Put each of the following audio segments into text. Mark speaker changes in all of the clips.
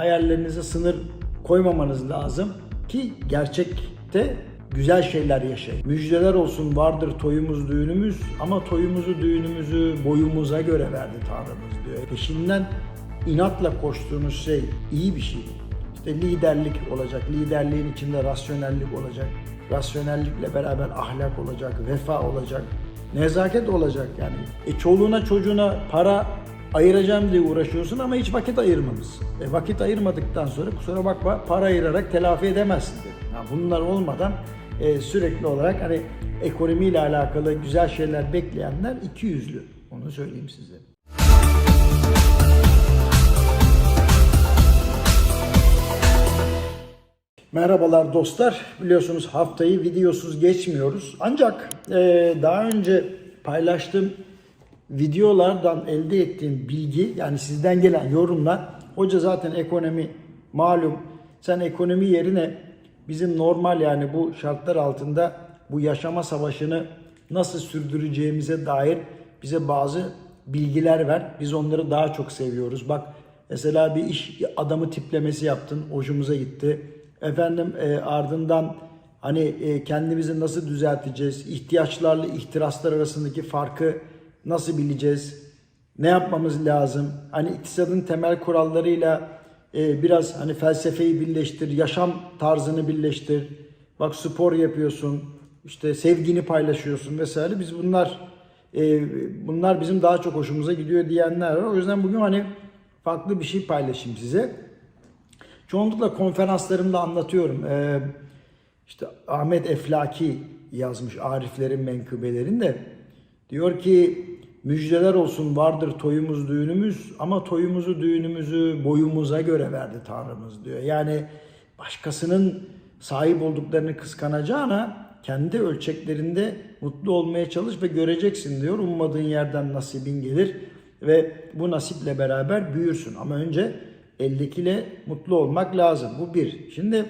Speaker 1: hayallerinize sınır koymamanız lazım ki gerçekte güzel şeyler yaşayın. Müjdeler olsun vardır toyumuz düğünümüz ama toyumuzu düğünümüzü boyumuza göre verdi Tanrımız diyor. Peşinden inatla koştuğunuz şey iyi bir şey. İşte liderlik olacak, liderliğin içinde rasyonellik olacak, rasyonellikle beraber ahlak olacak, vefa olacak, nezaket olacak yani. E çoluğuna çocuğuna para ayıracağım diye uğraşıyorsun ama hiç vakit ayırmamışsın. E vakit ayırmadıktan sonra kusura bakma para ayırarak telafi edemezsin dedi. Yani bunlar olmadan e, sürekli olarak hani ekonomiyle alakalı güzel şeyler bekleyenler iki yüzlü. Onu söyleyeyim size. Merhabalar dostlar. Biliyorsunuz haftayı videosuz geçmiyoruz. Ancak e, daha önce paylaştığım videolardan elde ettiğim bilgi yani sizden gelen yorumlar hoca zaten ekonomi malum sen ekonomi yerine bizim normal yani bu şartlar altında bu yaşama savaşını nasıl sürdüreceğimize dair bize bazı bilgiler ver. Biz onları daha çok seviyoruz. Bak mesela bir iş adamı tiplemesi yaptın. Hoşumuza gitti. Efendim e, ardından hani e, kendimizi nasıl düzelteceğiz? ihtiyaçlarla ihtiraslar arasındaki farkı nasıl bileceğiz? Ne yapmamız lazım? Hani iktisadın temel kurallarıyla e, biraz hani felsefeyi birleştir, yaşam tarzını birleştir. Bak spor yapıyorsun, işte sevgini paylaşıyorsun vesaire. Biz bunlar e, bunlar bizim daha çok hoşumuza gidiyor diyenler var. O yüzden bugün hani farklı bir şey paylaşayım size. Çoğunlukla konferanslarımda anlatıyorum. Ee, işte Ahmet Eflaki yazmış Ariflerin menkıbelerinde. Diyor ki müjdeler olsun vardır toyumuz düğünümüz ama toyumuzu düğünümüzü boyumuza göre verdi Tanrımız diyor. Yani başkasının sahip olduklarını kıskanacağına kendi ölçeklerinde mutlu olmaya çalış ve göreceksin diyor. Ummadığın yerden nasibin gelir ve bu nasiple beraber büyürsün. Ama önce eldekiyle mutlu olmak lazım. Bu bir. Şimdi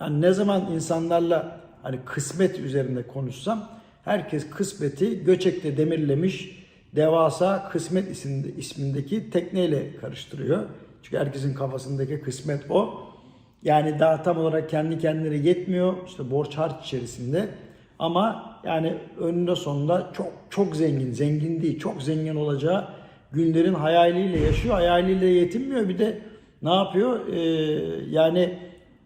Speaker 1: yani ne zaman insanlarla hani kısmet üzerinde konuşsam herkes kısmeti göçekte demirlemiş devasa kısmet isminde, ismindeki tekneyle karıştırıyor. Çünkü herkesin kafasındaki kısmet o. Yani daha tam olarak kendi kendine yetmiyor. İşte borç harç içerisinde. Ama yani önünde sonunda çok çok zengin, zengin değil, çok zengin olacağı günlerin hayaliyle yaşıyor. Hayaliyle yetinmiyor. Bir de ne yapıyor? Ee, yani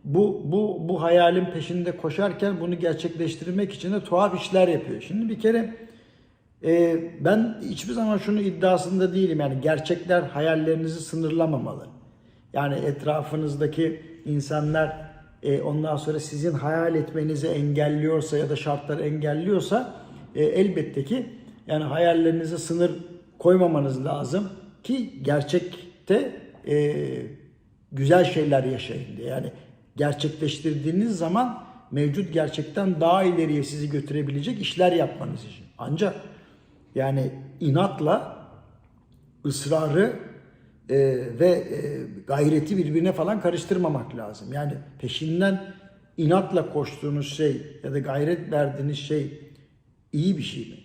Speaker 1: bu bu bu hayalin peşinde koşarken bunu gerçekleştirmek için de tuhaf işler yapıyor. Şimdi bir kere e, ben hiçbir zaman şunu iddiasında değilim. Yani gerçekler hayallerinizi sınırlamamalı. Yani etrafınızdaki insanlar e, ondan sonra sizin hayal etmenizi engelliyorsa ya da şartlar engelliyorsa e, elbette ki yani hayallerinize sınır koymamanız lazım ki gerçekte e, güzel şeyler yaşayın diye. Yani gerçekleştirdiğiniz zaman mevcut gerçekten daha ileriye sizi götürebilecek işler yapmanız için. Ancak yani inatla ısrarı e, ve e, gayreti birbirine falan karıştırmamak lazım. Yani peşinden inatla koştuğunuz şey ya da gayret verdiğiniz şey iyi bir şey mi?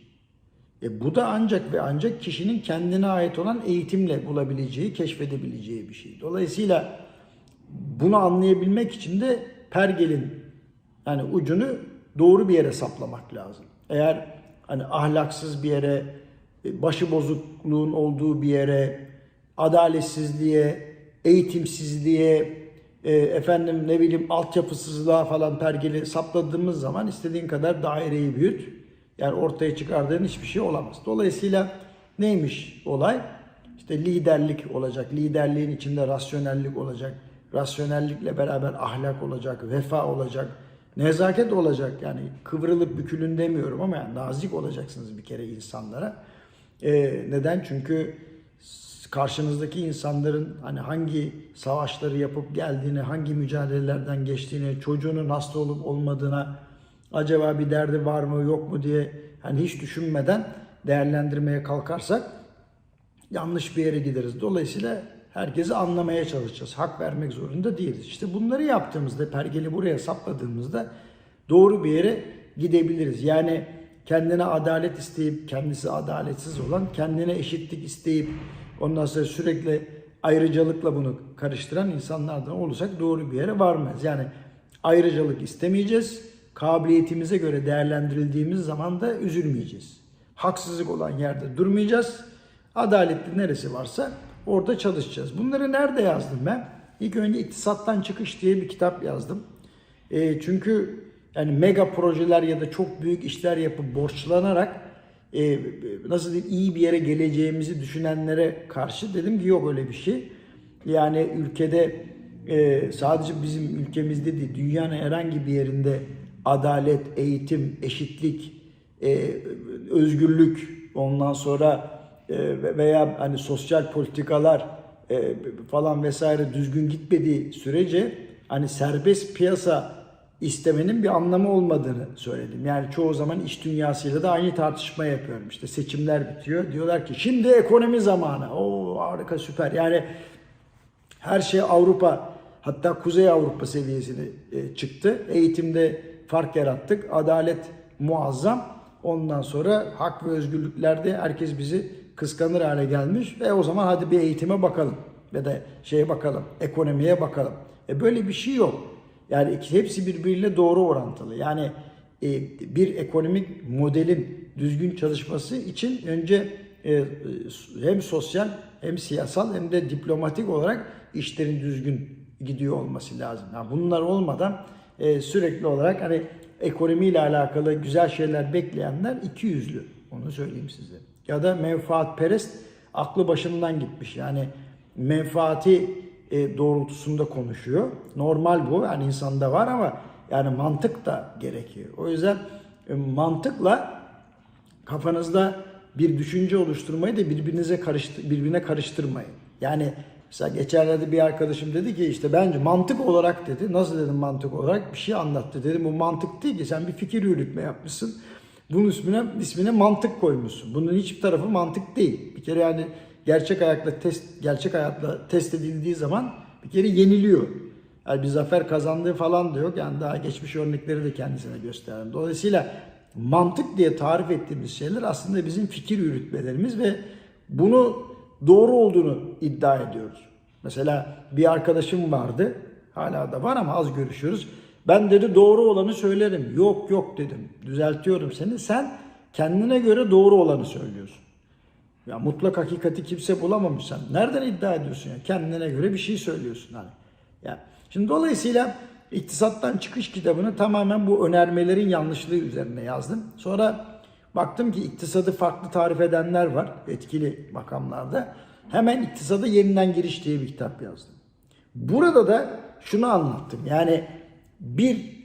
Speaker 1: E bu da ancak ve ancak kişinin kendine ait olan eğitimle bulabileceği, keşfedebileceği bir şey. Dolayısıyla bunu anlayabilmek için de pergelin yani ucunu doğru bir yere saplamak lazım. Eğer hani ahlaksız bir yere, başı bozukluğun olduğu bir yere, adaletsizliğe, eğitimsizliğe, e, efendim ne bileyim altyapısızlığa falan pergeli sapladığımız zaman istediğin kadar daireyi büyüt. Yani ortaya çıkardığın hiçbir şey olamaz. Dolayısıyla neymiş olay? İşte liderlik olacak. Liderliğin içinde rasyonellik olacak. Rasyonellikle beraber ahlak olacak, vefa olacak, nezaket olacak. Yani kıvrılıp bükülün demiyorum ama yani nazik olacaksınız bir kere insanlara. Ee, neden? Çünkü karşınızdaki insanların hani hangi savaşları yapıp geldiğini, hangi mücadelelerden geçtiğini, çocuğunun hasta olup olmadığına, acaba bir derdi var mı yok mu diye hani hiç düşünmeden değerlendirmeye kalkarsak yanlış bir yere gideriz. Dolayısıyla herkesi anlamaya çalışacağız. Hak vermek zorunda değiliz. İşte bunları yaptığımızda, pergeli buraya sapladığımızda doğru bir yere gidebiliriz. Yani kendine adalet isteyip kendisi adaletsiz olan, kendine eşitlik isteyip ondan sonra sürekli ayrıcalıkla bunu karıştıran insanlardan olursak doğru bir yere varmayız. Yani ayrıcalık istemeyeceğiz. Kabiliyetimize göre değerlendirildiğimiz zaman da üzülmeyeceğiz. Haksızlık olan yerde durmayacağız. Adaletli neresi varsa orada çalışacağız. Bunları nerede yazdım ben? İlk önce İktisattan Çıkış diye bir kitap yazdım. E, çünkü yani mega projeler ya da çok büyük işler yapıp borçlanarak e, nasıl diyeyim iyi bir yere geleceğimizi düşünenlere karşı dedim ki yok öyle bir şey. Yani ülkede e, sadece bizim ülkemizde değil dünyanın herhangi bir yerinde adalet, eğitim, eşitlik, e, özgürlük ondan sonra veya hani sosyal politikalar e, falan vesaire düzgün gitmediği sürece hani serbest piyasa istemenin bir anlamı olmadığını söyledim. Yani çoğu zaman iş dünyasıyla da aynı tartışma yapıyorum. İşte seçimler bitiyor. Diyorlar ki şimdi ekonomi zamanı. Oo harika süper. Yani her şey Avrupa hatta Kuzey Avrupa seviyesine e, çıktı. Eğitimde fark yarattık. Adalet muazzam. Ondan sonra hak ve özgürlüklerde herkes bizi kıskanır hale gelmiş. Ve o zaman hadi bir eğitime bakalım. Ve de şeye bakalım. Ekonomiye bakalım. E böyle bir şey yok. Yani hepsi birbiriyle doğru orantılı. Yani e, bir ekonomik modelin düzgün çalışması için önce e, hem sosyal hem siyasal hem de diplomatik olarak işlerin düzgün gidiyor olması lazım. Yani bunlar olmadan e, sürekli olarak hani ekonomiyle alakalı güzel şeyler bekleyenler iki yüzlü. Onu söyleyeyim size. Ya da menfaatperest aklı başından gitmiş. Yani menfaati e, doğrultusunda konuşuyor. Normal bu. Yani insanda var ama yani mantık da gerekiyor. O yüzden e, mantıkla kafanızda bir düşünce oluşturmayı da birbirinize karıştır, birbirine karıştırmayın. Yani mesela geçenlerde bir arkadaşım dedi ki işte bence mantık olarak dedi. Nasıl dedim mantık olarak? Bir şey anlattı. Dedim bu mantık değil ki sen bir fikir yürütme yapmışsın. Bunun ismine, ismine mantık koymuşsun. Bunun hiçbir tarafı mantık değil. Bir kere yani gerçek hayatla test gerçek hayatla test edildiği zaman bir kere yeniliyor. Yani bir zafer kazandığı falan da yok. Yani daha geçmiş örnekleri de kendisine gösterdim. Dolayısıyla mantık diye tarif ettiğimiz şeyler aslında bizim fikir yürütmelerimiz ve bunu doğru olduğunu iddia ediyoruz. Mesela bir arkadaşım vardı. Hala da var ama az görüşüyoruz. Ben dedi doğru olanı söylerim. Yok yok dedim. Düzeltiyorum seni. Sen kendine göre doğru olanı söylüyorsun. Ya mutlak hakikati kimse bulamamış sen. Nereden iddia ediyorsun ya? Kendine göre bir şey söylüyorsun hani. Ya şimdi dolayısıyla iktisattan çıkış kitabını tamamen bu önermelerin yanlışlığı üzerine yazdım. Sonra baktım ki iktisadı farklı tarif edenler var etkili makamlarda. Hemen iktisada yeniden giriş diye bir kitap yazdım. Burada da şunu anlattım. Yani bir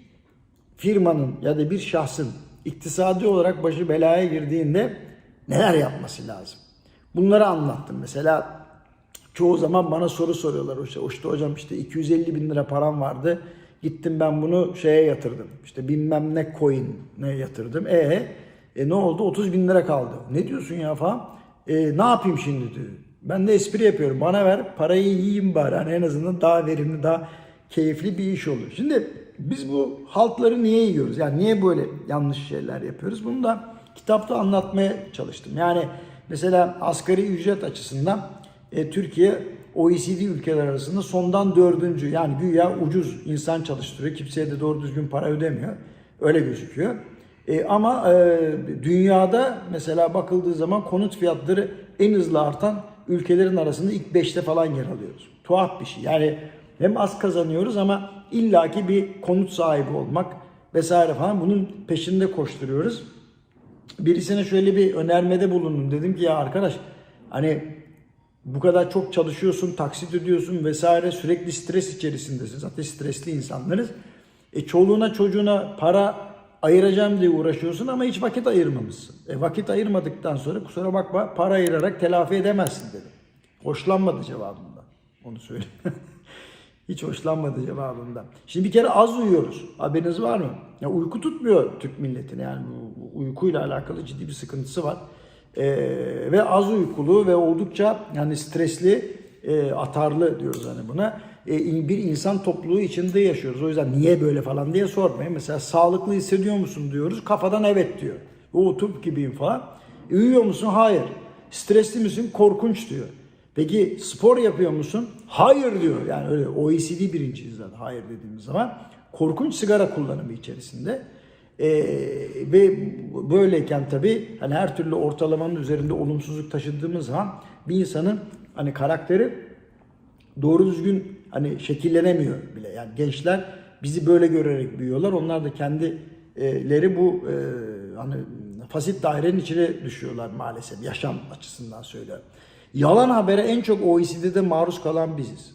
Speaker 1: firmanın ya da bir şahsın iktisadi olarak başı belaya girdiğinde neler yapması lazım? Bunları anlattım. Mesela çoğu zaman bana soru soruyorlar. İşte, işte hocam işte 250 bin lira param vardı. Gittim ben bunu şeye yatırdım. İşte bilmem ne coin ne yatırdım. E, e ne oldu? 30 bin lira kaldı. Ne diyorsun ya falan. E, ne yapayım şimdi diyor. Ben de espri yapıyorum. Bana ver parayı yiyeyim bari. Hani en azından daha verimli, daha keyifli bir iş olur. Şimdi biz bu haltları niye yiyoruz? Yani niye böyle yanlış şeyler yapıyoruz? Bunu da kitapta anlatmaya çalıştım. Yani mesela asgari ücret açısından e, Türkiye OECD ülkeler arasında sondan dördüncü. Yani güya ucuz insan çalıştırıyor. Kimseye de doğru düzgün para ödemiyor. Öyle gözüküyor. E, ama e, dünyada mesela bakıldığı zaman konut fiyatları en hızlı artan ülkelerin arasında ilk 5'te falan yer alıyoruz. Tuhaf bir şey. Yani hem az kazanıyoruz ama illaki bir konut sahibi olmak vesaire falan bunun peşinde koşturuyoruz. Birisine şöyle bir önermede bulundum. Dedim ki ya arkadaş hani bu kadar çok çalışıyorsun, taksit ödüyorsun vesaire sürekli stres içerisindesin. Zaten stresli insanlarız. E çoluğuna çocuğuna para ayıracağım diye uğraşıyorsun ama hiç vakit ayırmamışsın. E vakit ayırmadıktan sonra kusura bakma para ayırarak telafi edemezsin dedim. Hoşlanmadı cevabımdan. Onu söyleyeyim. Hiç hoşlanmadı cevabımdan. Şimdi bir kere az uyuyoruz. Haberiniz var mı? Ya uyku tutmuyor Türk milletine. Yani bu uykuyla alakalı ciddi bir sıkıntısı var. Ee, ve az uykulu ve oldukça yani stresli, e, atarlı diyoruz hani buna. E, bir insan topluluğu içinde yaşıyoruz. O yüzden niye böyle falan diye sormayın. Mesela sağlıklı hissediyor musun diyoruz. Kafadan evet diyor. O tıp gibiyim falan. E, uyuyor musun? Hayır. Stresli misin? Korkunç diyor. Peki spor yapıyor musun? Hayır diyor. Yani öyle OECD birinciyiz zaten hayır dediğimiz zaman. Korkunç sigara kullanımı içerisinde. Ee, ve böyleyken tabii hani her türlü ortalamanın üzerinde olumsuzluk taşıdığımız zaman bir insanın hani karakteri doğru düzgün hani şekillenemiyor bile. Yani gençler bizi böyle görerek büyüyorlar. Onlar da kendileri bu e, hani fasit dairenin içine düşüyorlar maalesef yaşam açısından söylüyorum. Yalan habere en çok OECD'de maruz kalan biziz.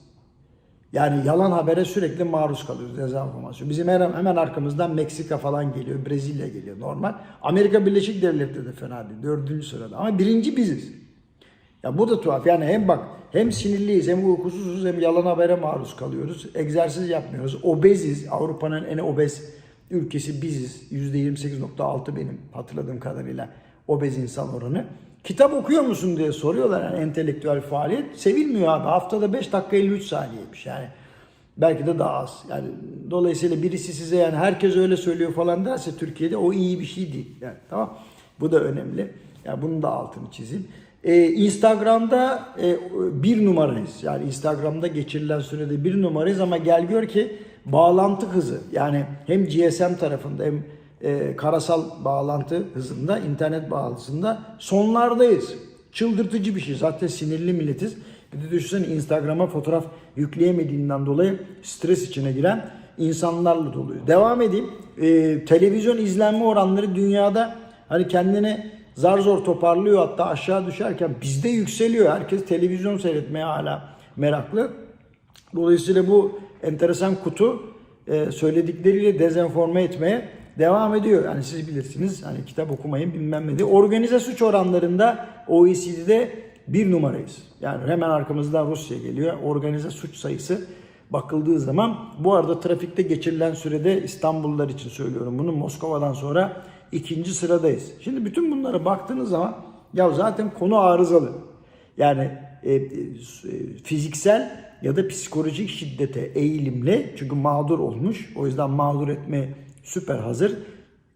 Speaker 1: Yani yalan habere sürekli maruz kalıyoruz dezenformasyon. Bizim hemen, hemen arkamızdan Meksika falan geliyor, Brezilya geliyor normal. Amerika Birleşik Devletleri de fena değil, dördüncü sırada. Ama birinci biziz. Ya bu da tuhaf. Yani hem bak hem sinirliyiz hem uykusuzuz hem yalan habere maruz kalıyoruz. Egzersiz yapmıyoruz. Obeziz. Avrupa'nın en obez ülkesi biziz. %28.6 benim hatırladığım kadarıyla obez insan oranı. Kitap okuyor musun diye soruyorlar yani entelektüel faaliyet. Sevilmiyor abi. Haftada 5 dakika 53 saniyeymiş yani. Belki de daha az. Yani dolayısıyla birisi size yani herkes öyle söylüyor falan derse Türkiye'de o iyi bir şey değil. Yani tamam. Bu da önemli. Yani bunun da altını çizeyim. Ee, Instagram'da e, bir numarayız. Yani Instagram'da geçirilen sürede bir numarayız ama gel gör ki bağlantı hızı yani hem GSM tarafında hem e, karasal bağlantı hızında, internet bağlantısında sonlardayız. Çıldırtıcı bir şey. Zaten sinirli milletiz. Bir de düşünsene Instagram'a fotoğraf yükleyemediğinden dolayı stres içine giren insanlarla doluyuz. Devam edeyim. E, televizyon izlenme oranları dünyada hani kendini zar zor toparlıyor hatta aşağı düşerken bizde yükseliyor. Herkes televizyon seyretmeye hala meraklı. Dolayısıyla bu enteresan kutu e, söyledikleriyle dezenforme etmeye devam ediyor. Yani siz bilirsiniz hani kitap okumayın bilmem ne diye. Organize suç oranlarında OECD'de bir numarayız. Yani hemen arkamızdan Rusya geliyor. Organize suç sayısı bakıldığı zaman bu arada trafikte geçirilen sürede İstanbullular için söylüyorum bunu Moskova'dan sonra ikinci sıradayız. Şimdi bütün bunlara baktığınız zaman ya zaten konu arızalı. Yani e, e, fiziksel ya da psikolojik şiddete eğilimli çünkü mağdur olmuş. O yüzden mağdur etme süper hazır.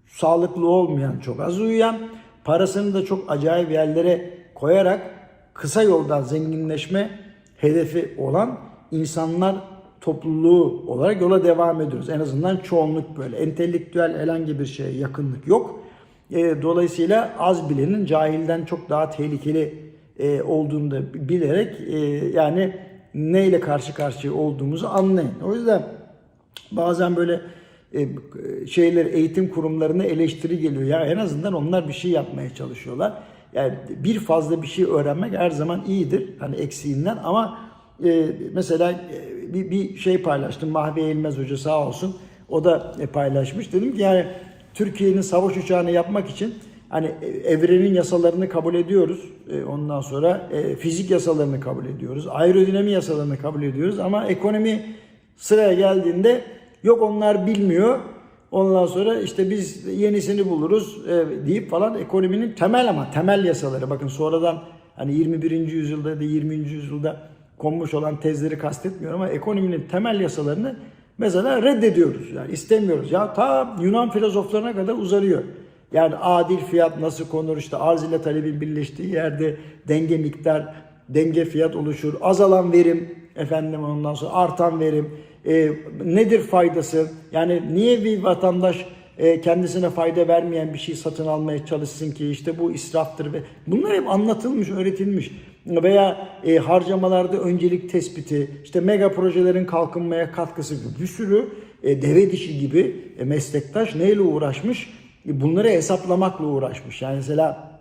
Speaker 1: Sağlıklı olmayan çok az uyuyan, parasını da çok acayip yerlere koyarak kısa yoldan zenginleşme hedefi olan insanlar topluluğu olarak yola devam ediyoruz. En azından çoğunluk böyle. Entelektüel herhangi bir şeye yakınlık yok. E, dolayısıyla az bilenin cahilden çok daha tehlikeli e, olduğunu da bilerek e, yani neyle karşı karşıya olduğumuzu anlayın. O yüzden bazen böyle şeyler eğitim kurumlarına eleştiri geliyor. Ya en azından onlar bir şey yapmaya çalışıyorlar. Yani bir fazla bir şey öğrenmek her zaman iyidir. Hani eksiğinden ama e, mesela e, bir, şey paylaştım. Mahve Eğilmez Hoca sağ olsun. O da e, paylaşmış. Dedim ki yani Türkiye'nin savaş uçağını yapmak için hani e, evrenin yasalarını kabul ediyoruz. E, ondan sonra e, fizik yasalarını kabul ediyoruz. Aerodinami yasalarını kabul ediyoruz ama ekonomi sıraya geldiğinde yok onlar bilmiyor. Ondan sonra işte biz yenisini buluruz e, deyip falan ekonominin temel ama temel yasaları bakın sonradan hani 21. yüzyılda da 20. yüzyılda konmuş olan tezleri kastetmiyorum ama ekonominin temel yasalarını mesela reddediyoruz. Yani istemiyoruz. Ya ta Yunan filozoflarına kadar uzarıyor. Yani adil fiyat nasıl konur işte arz ile talebin birleştiği yerde denge miktar, denge fiyat oluşur. Azalan verim efendim ondan sonra artan verim e, nedir faydası? Yani niye bir vatandaş e, kendisine fayda vermeyen bir şey satın almaya çalışsın ki işte bu israftır ve bunlar hep anlatılmış, öğretilmiş veya e, harcamalarda öncelik tespiti, işte mega projelerin kalkınmaya katkısı gibi bir sürü e, deve dişi gibi e, meslektaş neyle uğraşmış? E, bunları hesaplamakla uğraşmış. Yani mesela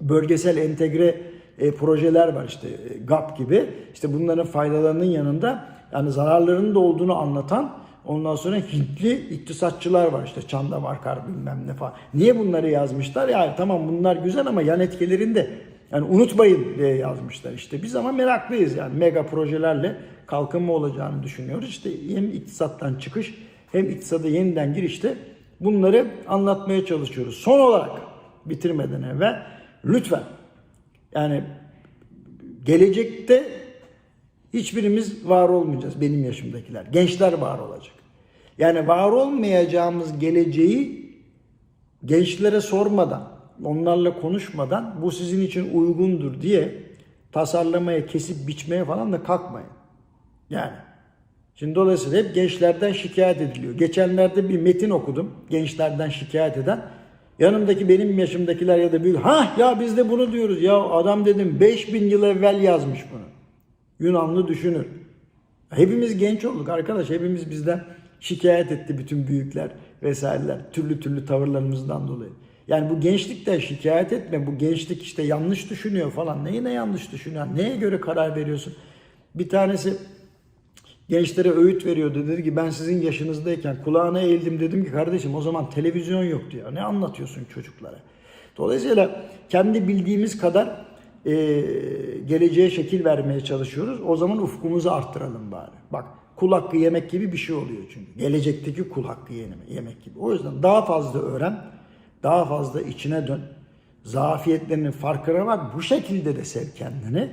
Speaker 1: bölgesel entegre e, projeler var işte e, GAP gibi. İşte bunların faydalarının yanında yani zararlarının da olduğunu anlatan ondan sonra Hintli iktisatçılar var işte Çandamarkar bilmem ne falan. Niye bunları yazmışlar? Yani tamam bunlar güzel ama yan etkilerini de yani unutmayın diye yazmışlar işte. Biz ama meraklıyız yani mega projelerle kalkınma olacağını düşünüyoruz. İşte hem iktisattan çıkış hem iktisada yeniden girişte bunları anlatmaya çalışıyoruz. Son olarak bitirmeden evvel lütfen yani gelecekte hiçbirimiz var olmayacağız benim yaşımdakiler. Gençler var olacak. Yani var olmayacağımız geleceği gençlere sormadan, onlarla konuşmadan bu sizin için uygundur diye tasarlamaya, kesip biçmeye falan da kalkmayın. Yani. Şimdi dolayısıyla hep gençlerden şikayet ediliyor. Geçenlerde bir metin okudum gençlerden şikayet eden. Yanımdaki benim yaşımdakiler ya da büyük ha ya biz de bunu diyoruz. Ya adam dedim 5000 yıl evvel yazmış bunu. Yunanlı düşünür. Hepimiz genç olduk arkadaş. Hepimiz bizden şikayet etti bütün büyükler vesaireler. Türlü türlü tavırlarımızdan dolayı. Yani bu gençlikten şikayet etme. Bu gençlik işte yanlış düşünüyor falan. Neyine yanlış düşünüyor? Neye göre karar veriyorsun? Bir tanesi gençlere öğüt veriyordu. Dedi ki ben sizin yaşınızdayken kulağına eğildim dedim ki kardeşim o zaman televizyon yoktu ya. Ne anlatıyorsun çocuklara? Dolayısıyla kendi bildiğimiz kadar e, geleceğe şekil vermeye çalışıyoruz. O zaman ufkumuzu arttıralım bari. Bak kul hakkı yemek gibi bir şey oluyor çünkü. Gelecekteki kul hakkı yeme- yemek gibi. O yüzden daha fazla öğren, daha fazla içine dön. Zafiyetlerinin farkına var. Bu şekilde de sev kendini.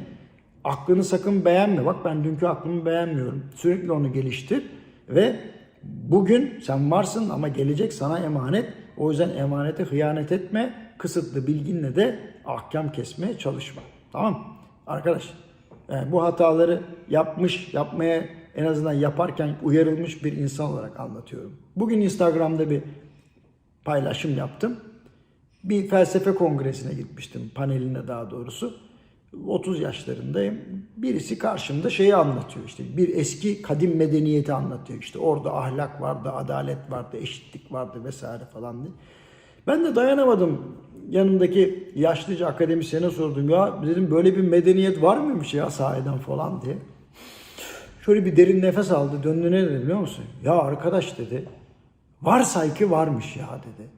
Speaker 1: Aklını sakın beğenme. Bak ben dünkü aklımı beğenmiyorum. Sürekli onu geliştir ve bugün sen varsın ama gelecek sana emanet. O yüzden emanete hıyanet etme. Kısıtlı bilginle de ahkam kesmeye çalışma. Tamam? Arkadaş yani bu hataları yapmış, yapmaya en azından yaparken uyarılmış bir insan olarak anlatıyorum. Bugün Instagram'da bir paylaşım yaptım. Bir felsefe kongresine gitmiştim, paneline daha doğrusu. 30 yaşlarındayım. Birisi karşımda şeyi anlatıyor işte. Bir eski kadim medeniyeti anlatıyor. İşte orada ahlak vardı, adalet vardı, eşitlik vardı vesaire falan diye. Ben de dayanamadım. Yanımdaki yaşlıca akademisyene sordum. Ya dedim böyle bir medeniyet var mıymış ya sahiden falan diye. Şöyle bir derin nefes aldı. Döndü ne dedi biliyor musun? Ya arkadaş dedi. Varsay ki varmış ya dedi.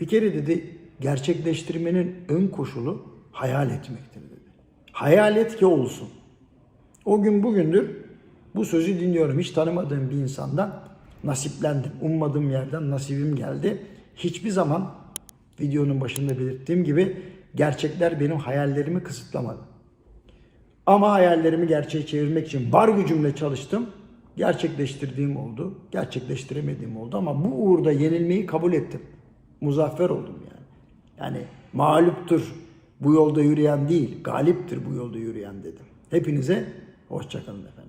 Speaker 1: Bir kere dedi gerçekleştirmenin ön koşulu hayal etmektir dedi. Hayal et ki olsun. O gün bugündür bu sözü dinliyorum. Hiç tanımadığım bir insandan nasiplendim. Ummadığım yerden nasibim geldi. Hiçbir zaman videonun başında belirttiğim gibi gerçekler benim hayallerimi kısıtlamadı. Ama hayallerimi gerçeğe çevirmek için var gücümle çalıştım. Gerçekleştirdiğim oldu. Gerçekleştiremediğim oldu ama bu uğurda yenilmeyi kabul ettim. Muzaffer oldum yani. Yani mağluptur bu yolda yürüyen değil, galiptir bu yolda yürüyen dedim. Hepinize hoşçakalın efendim.